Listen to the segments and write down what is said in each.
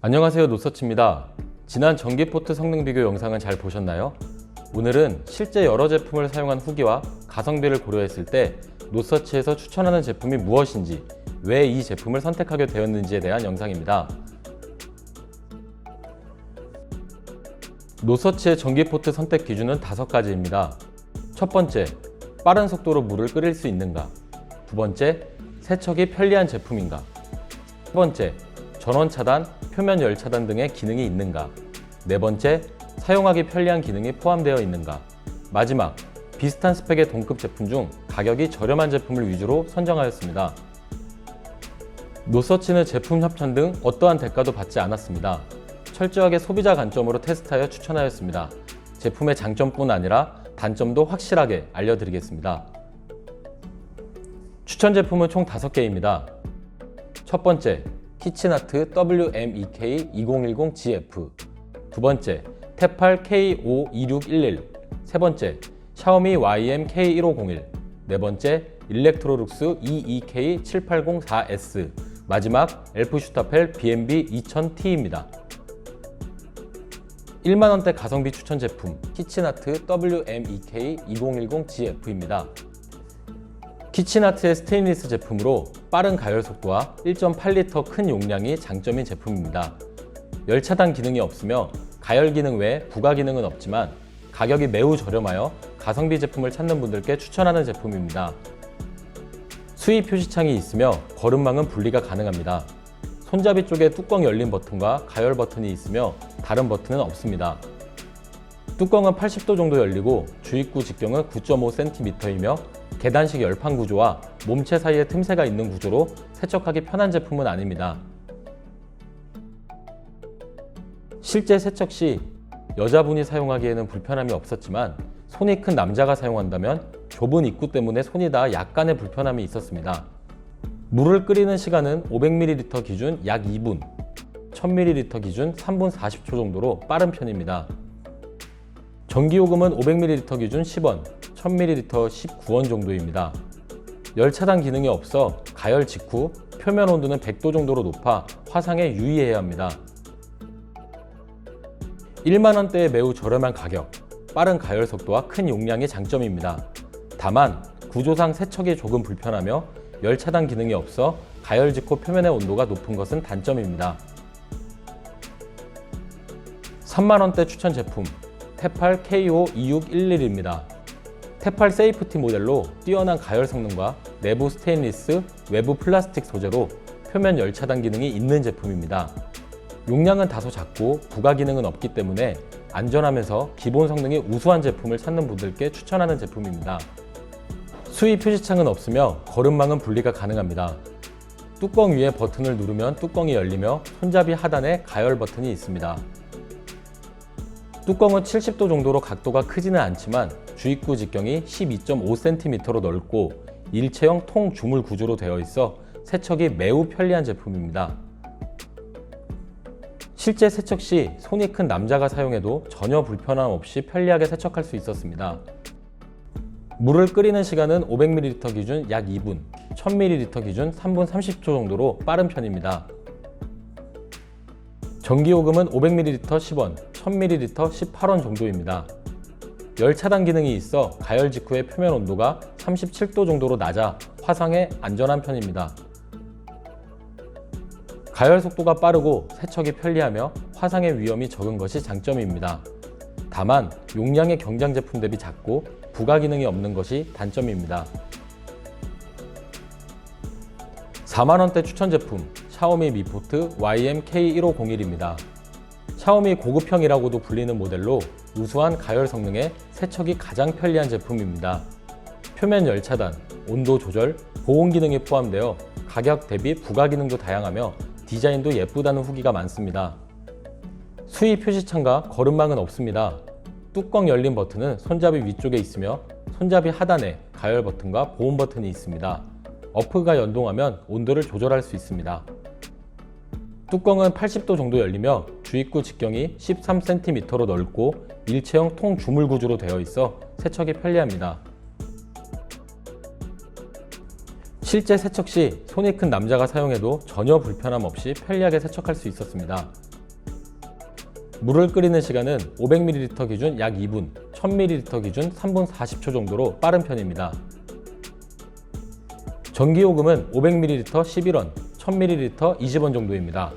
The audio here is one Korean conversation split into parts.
안녕하세요 노서치입니다. 지난 전기포트 성능 비교 영상은 잘 보셨나요? 오늘은 실제 여러 제품을 사용한 후기와 가성비를 고려했을 때 노서치에서 추천하는 제품이 무엇인지 왜 이 제품을 선택하게 되었는지에 대한 영상입니다. 노서치의 전기포트 선택 기준은 다섯 가지입니다. 첫 번째, 빠른 속도로 물을 끓일 수 있는가? 두 번째, 세척이 편리한 제품인가? 세 번째, 전원 차단, 표면 열 차단 등의 기능이 있는가? 네 번째, 사용하기 편리한 기능이 포함되어 있는가? 마지막, 비슷한 스펙의 동급 제품 중 가격이 저렴한 제품을 위주로 선정하였습니다. 노서치는 제품 협찬 등 어떠한 대가도 받지 않았습니다. 철저하게 소비자 관점으로 테스트하여 추천하였습니다. 제품의 장점뿐 아니라 단점도 확실하게 알려드리겠습니다. 추천 제품은 총 5개입니다. 첫 번째, 키친아트 WMEK2010GF 두 번째, 테팔 K52611 세 번째, 샤오미 YM K1501 네 번째, 일렉트로룩스 E EEK7804S 마지막, 엘프슈타펠 BMB 2000T입니다. 1만원대 가성비 추천 제품 키친아트 WMEK2010GF입니다. 키친아트의 스테인리스 제품으로 빠른 가열 속도와 1.8리터 큰 용량이 장점인 제품입니다. 열 차단 기능이 없으며 가열 기능 외에 부가 기능은 없지만 가격이 매우 저렴하여 가성비 제품을 찾는 분들께 추천하는 제품입니다. 수위 표시창이 있으며 거름망은 분리가 가능합니다. 손잡이 쪽에 뚜껑 열린 버튼과 가열 버튼이 있으며 다른 버튼은 없습니다. 뚜껑은 80도 정도 열리고 주입구 직경은 9.5cm이며 계단식 열판 구조와 몸체 사이에 틈새가 있는 구조로 세척하기 편한 제품은 아닙니다. 실제 세척 시 여자분이 사용하기에는 불편함이 없었지만 손이 큰 남자가 사용한다면 좁은 입구 때문에 손이 닿아 약간의 불편함이 있었습니다. 물을 끓이는 시간은 500ml 기준 약 2분, 1000ml 기준 3분 40초 정도로 빠른 편입니다. 전기요금은 500ml 기준 10원, 1000ml 19원 정도입니다. 열 차단 기능이 없어 가열 직후 표면 온도는 100도 정도로 높아 화상에 유의해야 합니다. 1만원대의 매우 저렴한 가격, 빠른 가열 속도와 큰 용량이 장점입니다. 다만 구조상 세척이 조금 불편하며 열 차단 기능이 없어 가열 직후 표면의 온도가 높은 것은 단점입니다. 3만원대 추천 제품 테팔 KO2611입니다. 테팔 세이프티 모델로 뛰어난 가열 성능과 내부 스테인리스, 외부 플라스틱 소재로 표면 열 차단 기능이 있는 제품입니다. 용량은 다소 작고 부가 기능은 없기 때문에 안전하면서 기본 성능이 우수한 제품을 찾는 분들께 추천하는 제품입니다. 수위 표시창은 없으며 거름망은 분리가 가능합니다. 뚜껑 위에 버튼을 누르면 뚜껑이 열리며 손잡이 하단에 가열 버튼이 있습니다. 뚜껑은 70도 정도로 각도가 크지는 않지만 주입구 직경이 12.5cm로 넓고 일체형 통 주물 구조로 되어 있어 세척이 매우 편리한 제품입니다. 실제 세척 시 손이 큰 남자가 사용해도 전혀 불편함 없이 편리하게 세척할 수 있었습니다. 물을 끓이는 시간은 500ml 기준 약 2분, 1000ml 기준 3분 30초 정도로 빠른 편입니다. 전기요금은 500ml 10원, 1000ml 18원 정도입니다. 열 차단 기능이 있어 가열 직후의 표면 온도가 37도 정도로 낮아 화상에 안전한 편입니다. 가열 속도가 빠르고 세척이 편리하며 화상의 위험이 적은 것이 장점입니다. 다만 용량의 경장 제품 대비 작고 부가 기능이 없는 것이 단점입니다. 4만원대 추천 제품 샤오미 미포트 YM-K1501입니다. 샤오미 고급형이라고도 불리는 모델로 우수한 가열 성능에 세척이 가장 편리한 제품입니다. 표면 열 차단, 온도 조절, 보온 기능이 포함되어 가격 대비 부가 기능도 다양하며 디자인도 예쁘다는 후기가 많습니다. 수위 표시창과 거름망은 없습니다. 뚜껑 열린 버튼은 손잡이 위쪽에 있으며 손잡이 하단에 가열 버튼과 보온 버튼이 있습니다. 어프가 연동하면 온도를 조절할 수 있습니다. 뚜껑은 80도 정도 열리며 주입구 직경이 13cm로 넓고 일체형 통 주물 구조로 되어 있어 세척이 편리합니다. 실제 세척 시 손이 큰 남자가 사용해도 전혀 불편함 없이 편리하게 세척할 수 있었습니다. 물을 끓이는 시간은 500ml 기준 약 2분, 1000ml 기준 3분 40초 정도로 빠른 편입니다. 전기요금은 500ml 11원, 1000ml 20원 정도입니다.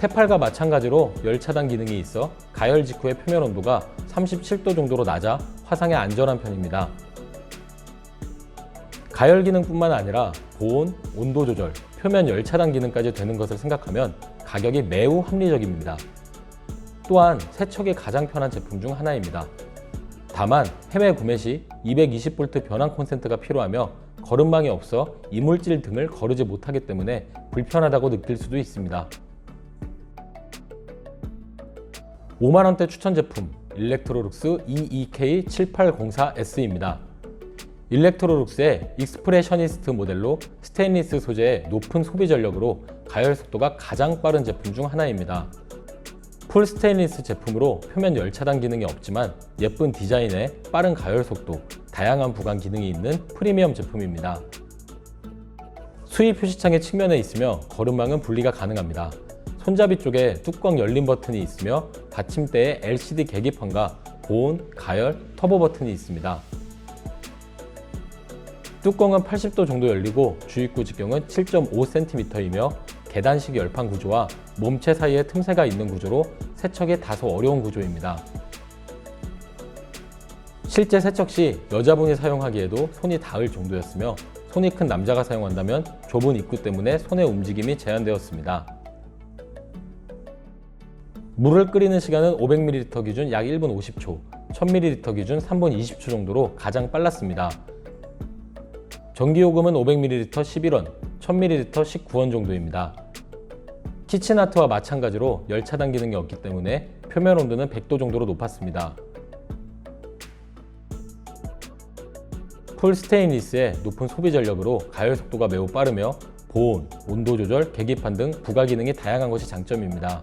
테팔과 마찬가지로 열 차단 기능이 있어 가열 직후의 표면 온도가 37도 정도로 낮아 화상에 안전한 편입니다. 가열 기능뿐만 아니라 보온, 온도 조절, 표면 열 차단 기능까지 되는 것을 생각하면 가격이 매우 합리적입니다. 또한 세척이 가장 편한 제품 중 하나입니다. 다만 해외 구매 시 220V 변환 콘센트가 필요하며 거름망이 없어 이물질 등을 거르지 못하기 때문에 불편하다고 느낄 수도 있습니다. 5만 원대 추천 제품 일렉트로룩스 E EEK7804S입니다. 일렉트로룩스의 익스프레셔니스트 모델로 스테인리스 소재의 높은 소비 전력으로 가열 속도가 가장 빠른 제품 중 하나입니다. 풀 스테인리스 제품으로 표면 열 차단 기능이 없지만 예쁜 디자인에 빠른 가열 속도, 다양한 부관 기능이 있는 프리미엄 제품입니다. 수위 표시창의 측면에 있으며 거름망은 분리가 가능합니다. 손잡이 쪽에 뚜껑 열림 버튼이 있으며 받침대에 LCD 계기판과 보온, 가열, 터보 버튼이 있습니다. 뚜껑은 80도 정도 열리고 주입구 직경은 7.5cm이며 계단식 열판 구조와 몸체 사이에 틈새가 있는 구조로 세척이 다소 어려운 구조입니다. 실제 세척 시 여자분이 사용하기에도 손이 닿을 정도였으며 손이 큰 남자가 사용한다면 좁은 입구 때문에 손의 움직임이 제한되었습니다. 물을 끓이는 시간은 500ml 기준 약 1분 50초, 1000ml 기준 3분 20초 정도로 가장 빨랐습니다. 전기요금은 500ml 11원, 1000ml 19원 정도입니다. 키친아트와 마찬가지로 열 차단 기능이 없기 때문에 표면 온도는 100도 정도로 높았습니다. 풀 스테인리스의 높은 소비 전력으로 가열 속도가 매우 빠르며 보온, 온도 조절, 계기판 등 부가 기능이 다양한 것이 장점입니다.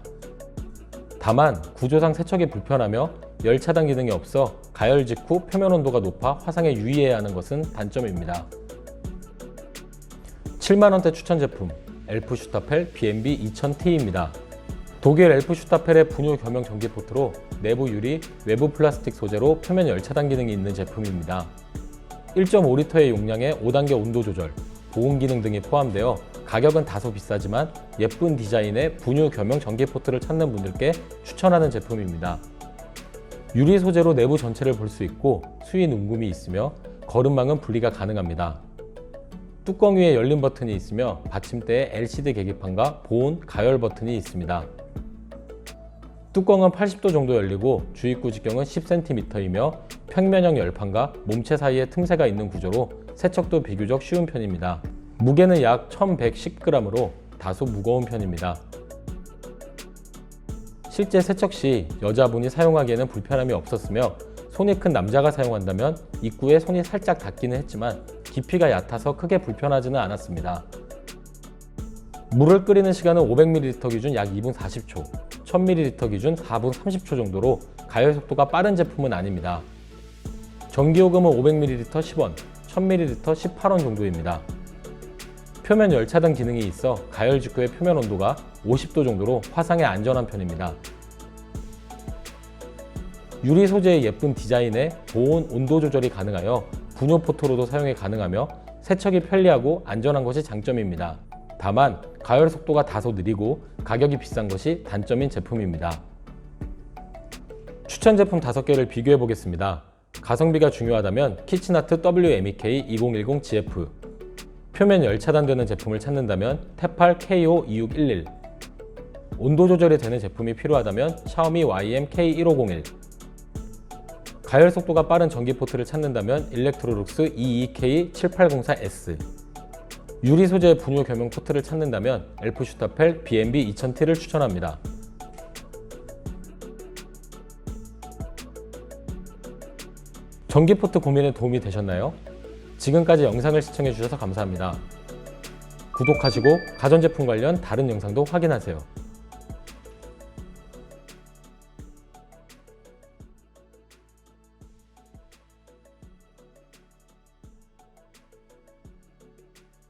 다만 구조상 세척이 불편하며 열 차단 기능이 없어 가열 직후 표면 온도가 높아 화상에 유의해야 하는 것은 단점입니다. 7만원대 추천 제품 엘프 슈타펠 B&B 2000T입니다. 독일 엘프 슈타펠의 분유 겸용 전기 포트로 내부 유리, 외부 플라스틱 소재로 표면 열 차단 기능이 있는 제품입니다. 1.5리터의 용량에 5단계 온도 조절, 보온 기능 등이 포함되어 가격은 다소 비싸지만 예쁜 디자인의 분유 겸용 전기 포트를 찾는 분들께 추천하는 제품입니다. 유리 소재로 내부 전체를 볼 수 있고 수위 눈금이 있으며 거름망은 분리가 가능합니다. 뚜껑 위에 열림 버튼이 있으며 받침대에 LCD 계기판과 보온, 가열 버튼이 있습니다. 뚜껑은 80도 정도 열리고 주입구 직경은 10cm이며 평면형 열판과 몸체 사이에 틈새가 있는 구조로 세척도 비교적 쉬운 편입니다. 무게는 약 1110g으로 다소 무거운 편입니다. 실제 세척 시 여자분이 사용하기에는 불편함이 없었으며 손이 큰 남자가 사용한다면 입구에 손이 살짝 닿기는 했지만 깊이가 얕아서 크게 불편하지는 않았습니다. 물을 끓이는 시간은 500ml 기준 약 2분 40초, 1000ml 기준 4분 30초 정도로 가열 속도가 빠른 제품은 아닙니다. 전기요금은 500ml 10원, 1000ml 18원 정도입니다. 표면 열 차단 기능이 있어 가열 직후의 표면 온도가 50도 정도로 화상에 안전한 편입니다. 유리 소재의 예쁜 디자인에 보온 온도 조절이 가능하여 분유 포토로도 사용이 가능하며 세척이 편리하고 안전한 것이 장점입니다. 다만 가열 속도가 다소 느리고 가격이 비싼 것이 단점인 제품입니다. 추천 제품 5개를 비교해 보겠습니다. 가성비가 중요하다면 키친아트 WMEK 2010 GF 표면 열 차단되는 제품을 찾는다면 테팔 KO2611 온도 조절이 되는 제품이 필요하다면 샤오미 YM K1501 가열 속도가 빠른 전기 포트를 찾는다면 일렉트로룩스 E EEK7804S 유리 소재의 분유 겸용 포트를 찾는다면 엘프 슈타펠 B&B 2000T를 추천합니다. 전기 포트 고민에 도움이 되셨나요? 지금까지 영상을 시청해 주셔서 감사합니다. 구독하시고 가전제품 관련 다른 영상도 확인하세요.